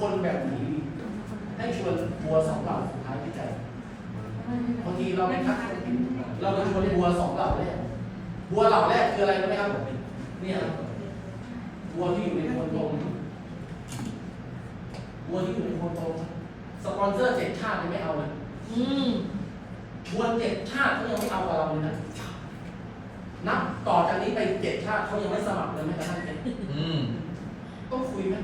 คนแบบไหนดีให้ชวนบัวสองเหล่าสุดท้ายที่ใจบางทีเราไม่ทักคนผิดเราไปชวนบัวสองเหล่าแรกบัวเหล่าแรกคืออะไรรู้ไหมครับเนี่ยบัวที่อยู่ในโคนตรงบัวที่อยู่ในโคนตรงสปอนเซอร์เจ็ดชาติยังไม่เอาเลยอืมชวนเจ็ดชาติเขายังไม่เอากับเราเลยนะนับต่อจากนี้ไปเจ็ดชาติเขายังไม่สมัครเลยแม้กระทั่งเจ็ดอืมต้องคุยไหม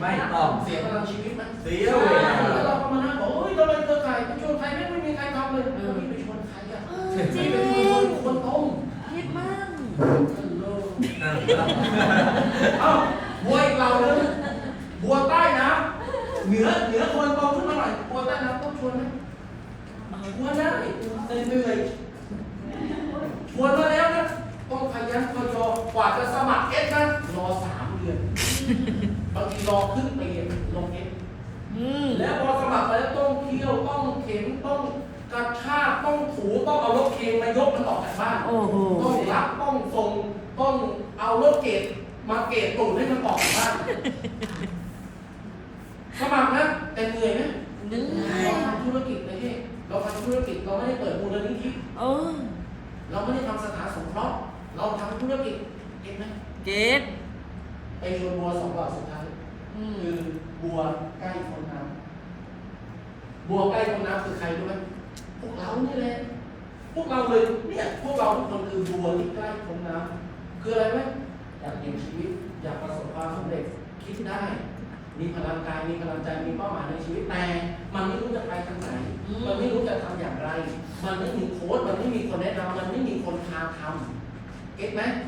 ไม่ต้องเสียพลังชีวิตไหมเสียเวลาแล้วเราก็มานั่งบอกโอ้ยทำไมเครือข่ายไปชวนใครไม่ไม่มีใครทำเลยเออพี่ไปชวนใครอะเออจริพี่งไปชวนคนตรงคิดมั่งฮัลโหลนั่นเอ้าบัวอีกเราเลยบัวใต้น้ำเหนือเหนือคนตรงขึ้นมาหน่อยบัวใต้น้ำต้องชวนไหมชวนได้แต่เหนื่อยชวนมาแล้วนะต้องขยันขยอกว่าจะสมัครเอสนะรอสามเดือนบางที รอครึ่งปีลงเอสอืมแล้วพอสมัครไปแล้วต้องเที่ยวต้องเข็นต้องกระชากต้องถูต้องเอารถเคนมายกมันออกจากบ้าน โอ้โหต้องรับต้องส่งต้องเอารถเกตมาเกตตูดให้มันออกจากบ้านสมัครนะแต่เหนื่อยไหมเหนื่อเรายทำธุรกิจนะเฮ้เราทำธุรกิจเราไม่ได้เปิดมูลนิธิเออเราไม่ได้ทำสถานสงเคราะห์เราทำธุรกิจเห็นไหมเกตไปชวนบัวสองเหล่าสุดท้ายอืม คือบัวใกล้คนน้ำบัวใกล้คนน้ำคือใครรู้ไหมพวกเรานี่แหละพวกเราเลยเนี่ยพวกเราทุกคนคือบัวที่ใกล้คนน้ำคืออะไรไหมอยากเห็นชีวิต อยากประสบความสำเร็จคิดได้ มีพลังกายมีพลังใจมีเป้าหมายในชีวิตแต่ มันไม่รู้จะไปทางไหน มันไม่รู้จะทำอย่างไร มันไม่มีโค้ดมันไม่มีคนแนะนำมันไม่มีคนพาทำเก็ตไหมถ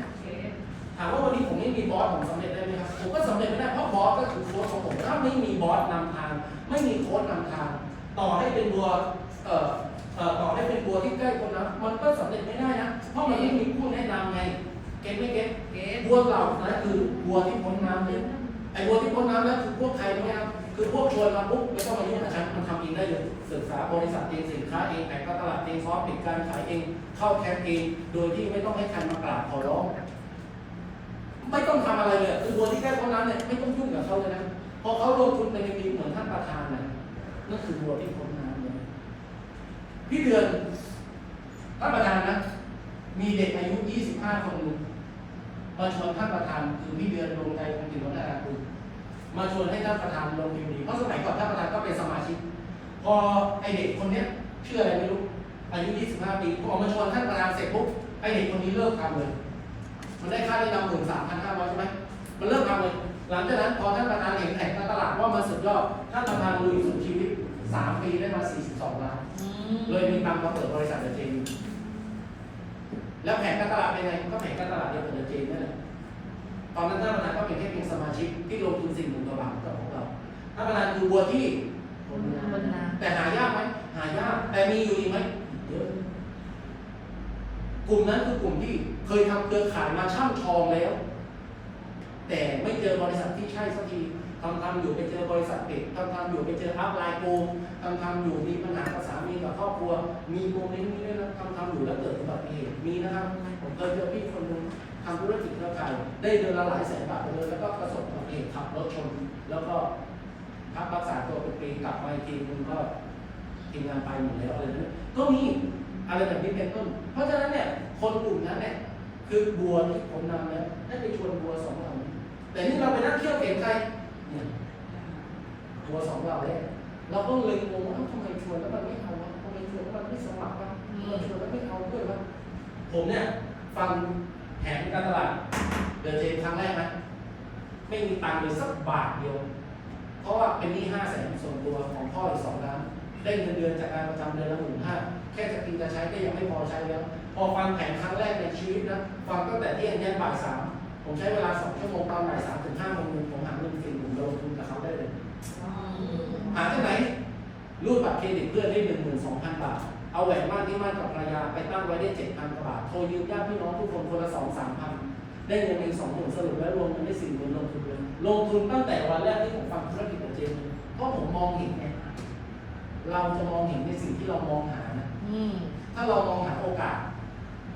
ามว่าวันนี้ผมไม่มีบอสผมสำเร็จได้ไหมครับผมก็สำเร็จไม่ได้เพราะบอสก็คือโค้ชของผมถ้าไม่มีบอสนำทาง ไม่มีโค้ชนำทาง ต่อให้เป็นบัวเอ่อเอ่อต่อให้เป็นบัวที่ใกล้คนนะมันก็สำเร็จไม่ได้นะเพราะมันไม่มีผู้แนะนำไงเก็ตไม่เก็ตเกตบัวเหล่านั้นคือบัวที่พ้นน้ำเลยไอ้บัวที่พ้นน้ำนั้นคือพวกใครรู้ไหมครับคือพวกชวนมาปุ๊บไม่ต้องมายุ่งกับฉันมันทำเองได้เลยศึกษาบริษัทเองสินค้าเองแผนการตลาดเองซอฟต์ปิดการขายเองเข้าแคมป์เองโดยที่ไม่ต้องให้ใครมากราบขอร้อง ไม่ต้องทำอะไรเลยคือบัวที่ใกล้พ้ นน้ำเนี่ยไม่ต้องยุ่งกับเขาเลยนะพอเขาลงทุนในมีเหมือนท่านประธานนะนั่นคือบัวที่พ้นน้ำเลยพี่เดือนท่านประธานนะ มีเด็กอายุ 25 คนหนึ่งมาชวนท่านประธานคือพี่เดือนลงใจคงติวัฒนาคุณมาชวนให้ท่านประธานลงพิมพ์ดีเพราะสมัยก่อนท่านประธานก็เป็นสมาชิก พอไอเด็กคนเนี้ยชื่ออะไรไม่รู้อายุ 25 ปีพอมาชวนท่านประธานเสร็จปุ๊บไอเด็กคนนี้เลิกทำเลย มันได้ค่าแนะนำหมื่นสามพันห้าร้อยใช่ไหม มันเลิกทำเลย หลังจากนั้นพอท่านประธานเห็นแผนการตลาดว่ามันสุดยอด ท่านประธานลุยสุดชีวิตสามปีได้มา 42 ล้านอืมเลยมีตังค์มาเปิดบริษัทเดอะเจนแล้วแผนการตลาดเป็นไง ก็แผนการตลาดเดียวกับเดอะเจนนั่นแหละ ตอนนั้นท่านประธานก็เป็นแค่เพียงสมาชิกที่ลงทุนสิ่งหนึ่งกว่าบาทกับของเรา ท่านประธานคือบัวที่บนน้ำบนน้แต่หายากไหม หายาก แต่มีอยู่อีกไหมเยอะกลุ่มนั้นคือกลุ่มที่เคยทำเครือข่ายมาช่ำชองแล้ว แต่ไม่เจอบริษัทที่ใช่สักทีทำทำอยู่ไปเจอบริษัทปิดทำทำอยู่ไปเจออัพไลน์โกงทำทำอยู่มีปัญหากับสามีกับครอบครัว มีโมเมนต์นี้ด้วยนะทำทำอยู่แล้วเกิดอุบัติเหตุมีนะครับผมเคยเจอพี่คนหนึงทำธุรกิจเครือข่ายได้เดือนละหลายแสนบาทไปเลยแล้วก็ประสบอุบัติเหตุขับรถชน แล้วก็พักรักษาตัวเป็นปีกลับมาอีกทีนึงก็ทีมงานไปหมดแล้วอะไรนั้นก็มีอะไรแบบนี้เป็นต้น เพราะฉะนั้นเนี่ยคนกลุ่มนั้นเนี่ยคือบัวที่ผมนำแล้ว นั่งเที่ยวเก็บใครเนี่ยบัวสองเหล่าแรกเราก็เลยงงว่าเอ้าทำไมชวนแล้วมันไม่เอาวะทำไมชวนแล้วมันไม่สมัครวะทำไมชวนแล้วไม่เอาด้วยวะผมเนี่ยฟังแผนการตลาดเดินเจนครั้งแรกนะไม่มีตังค์เลยสักบาทเดียว เพราะว่าเป็นหนี้ห้าแสนส่วนตัวของพ่ออีกสองล้านได้เงินเดือนจากการประจำเดือนละหมื่นห้าแค่จะกินจะใช้ก็ยังไม่พอใช้แล้ว พอฟังแผนครั้งแรกในชีวิตนะฟังตั้งแต่เที่ยงยันบ่ายสาม ผมใช้เวลาสองชั่วโมงตอนบ่ายสามถึงห้าโมงเย็นผมหาเงินสี่หมื่นลงทุนกับเขาได้เลยำหาที่ไหน รูดบัตรเครดิตเพื่อนได้หนึ่งหมื่นสองพันบาท เอาแหวนมั่นที่มั่นกับภรรยาไปตั้งไว้ได้เจ็ดพันกว่าบาท โทรยืมญาติพี่น้องทุกคนคนละสองสามพันได้เงินเองสองหมื่นสรุปแล้วรวมกันได้สี่หมื่นลงทุนเลยลงทุนตั้งแต่วันแรกที่ผมฟังธุรกิจของเจมส์เพราะผมมองเห็นไงเราจะมองเห็นในสิ่งที่เรามองหานะอืมถ้าเรามองหาโอกาส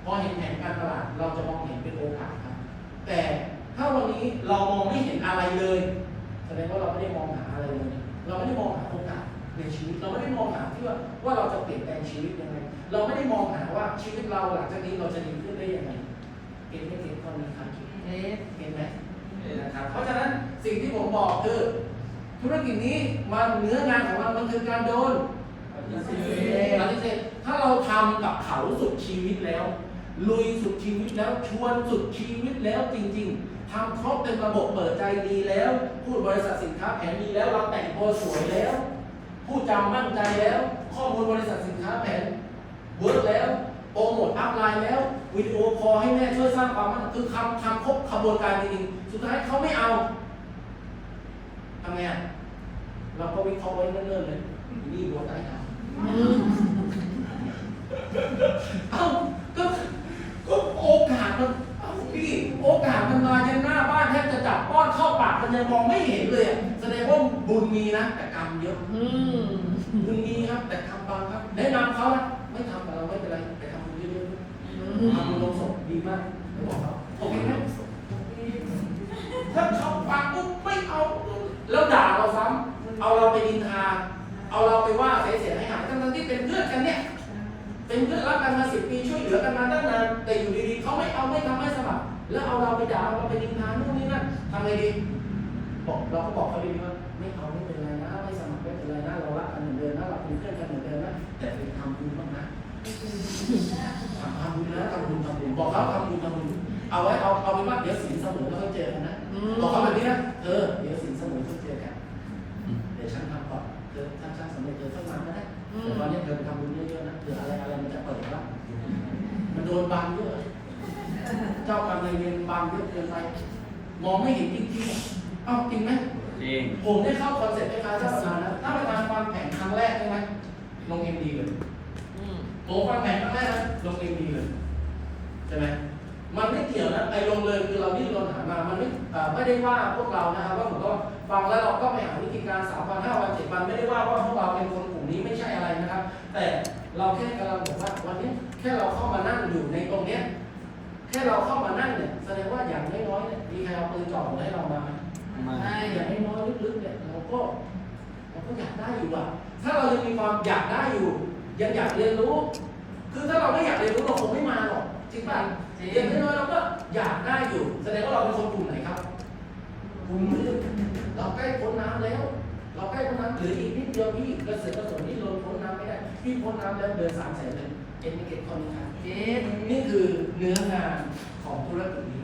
พอเห็นแผนการตลาด เราจะมองเห็นเป็นโอกาสครับแต่ถ้าวั นนี้เรามองไม่เห็นอะไรเลยแสดงว่าเราไม่ได้มองหาอะไรเลย เราไม่ได้มองหาโอกาสในชีวิต เราไม่ได้มองหาที่ว่าว่าเราจะเปลี่ยนแปลงชีวิตยังไง เราไม่ได้มองหาว่าชีวิตเราหลังจากนี้เราจะดีขึ้นได้ยังไงเก็ตไม่เก็ตข้อนี้ครับเอ๊ะเห็นไหมนะครับเพราะฉะนั้นสิ่งที่ผมบอกคือธุรกิจนี้มันเนื้องานของเรามันคือการโดนปฏิเสปฏิเสธถ้าเราทำกับเขาสุดชีวิตแล้ว ลุยสุดชีวิตแล้วชวนสุดชีวิตแล้วจริง ๆทำครบเป็นระบบเปิดใจดีแล้ว พูดบริษัทสินค้าแผนดีแล้วเราแต่งตัวสวยแล้วพูดจำมั่นใจแล้ว ข้อมูลบริษัทสินค้าแผนเวิร์กแล้วโปรโมทอัพไลน์แล้ววิดีโอคอลให้แม่ช่วยสร้างความมั่นคือทำทำครบขบวนการจริงๆสุดท้ายเขาไม่เอาทำไงอะเราก็วิเคราะห์ไว้เนิ่นๆเลยนี่บัวใต้น้ำอืมเอ้าก็ก็โอกาสมันเอ้าพี่ โอกาสมันมาจนหน้าบ้านแทบจะจับป้อนเข้าปากมันยังมองไม่เห็นเลยอะแสดงว่าบุญมีนะแต่กรรมเยอะอืมบุญมีครับ แต่ทำบางครับ แนะนำเขานะไม่ทำกับเราไม่เป็นไรแต่ทำบุญเยอะๆทำบุญลงศพดีมากไม่บอกเขาโอเคไหมถ้าเขาฟังปุ๊บไม่เอาแล้วด่าเราซ้ำเอาเราไปดินทา เอาเราไปว่าเสียหายหายทั้งๆที่เป็นเพื่อนกันเนี่ยเป็นเพื่อนรักกันมาสิบปีช่วยเหลือกันมาตั้งนานแต่อยู่ดีๆเขาไม่เอาไม่ทำไม่สมัคร แล้วเอาเราไปด่าเอาเราไปดินทานู่นนี่นั่นทำไงดีบอกเราก็บอกเขาดีๆว่าไม่เอาไม่เป็นไรนะไม่สมัครไม่เป็นไรนะเรารักกันเหมือนเดิมนะเราเป็นเพื่อนกันเหมือนเดิมนะแต่ไปทำบุญบ้างนะทำทำบุญนะทำบุญทำบุญบอกเขาทำบุญทำบุญเอาไว้เอาเอาเป็นว่าเดี๋ยวสินเสมอแล้วค่อยเจอกันนะอืมบอกเขาแบบนี้นะเออเดี๋ยวสินเสมอค่อยเจอกันเดี๋ยวฉันทำก่อนเธอถ้าฉันสำเร็จเธอต้องมาก็ได้แต่ตอนนี้เธอไปทำบุญเยอะๆนะเผื่ออะไรอะไรมันจะเปิดแล้วมันโดนบังเยอะ เจ้ากรรมนายเวรบังเยอะเกินไปมองไม่เห็นจริงๆ เอ้าจริงไหมจริง ผมได้เข้าคอนเซ็ปต์คล้ายๆเจ้าประธานนะถ้าประธานฟังแผนครั้งแรกใช่ไหมลงเอ็มดีเลยอืมผมฟังแผนครั้งแรกนะลงเอ็มดีเลยใช่ไหมมันไม่เกี่ยวนะไอ้ลงเลยคือเราดิ้นรนหามามันไม่เอ่อไม่ได้ว่าพวกเรานะครับว่าผมก็ฟังแล้วเราก็ไปหาวิธีการสามวันห้าวันเจ็ดวันไม่ได้ว่าว่าพวกเราเป็นคนกลุ่มนี้ไม่ใช่อะไรนะครับ แต่เราแค่กำลังบอกว่าวันนี้แค่เราเข้ามานั่งอยู่ในตรงเนี้ย แค่เราเข้ามานั่งเนี่ยแสดงว่าอย่างน้อยๆเนี่ยมีใครเอาปืนจ่อหัวให้เรามาไหมมาใช่อย่างน้อยๆลึกๆเนี่ยเราก็เราก็อยากได้อยู่อะถ้าเรายังมีความอยากได้อยู่ ยังอยากเรียนรู้ คือถ้าเราไม่อยากเรียนรู้เราคงไม่มาหรอกจริงป่ะอย่างน้อยๆเราก็อยากได้อยู่ แสดงว่าเราเป็นคนกลุ่มไหนครับกลุ่มมือเราใกล้พ้นน้ำแล้ว เราใกล้พ้นน้ำเหลืออีกนิดเดียวพี่กระเสือกกระสนนี่เราพ้นน้ำไม่ได้พี่พ้นน้ำแล้วเดินสามแสนเลย เอ็นไม่เก็ตคอนค่ะเอ๊ะนี่คือเนื้องานของธุรกิจ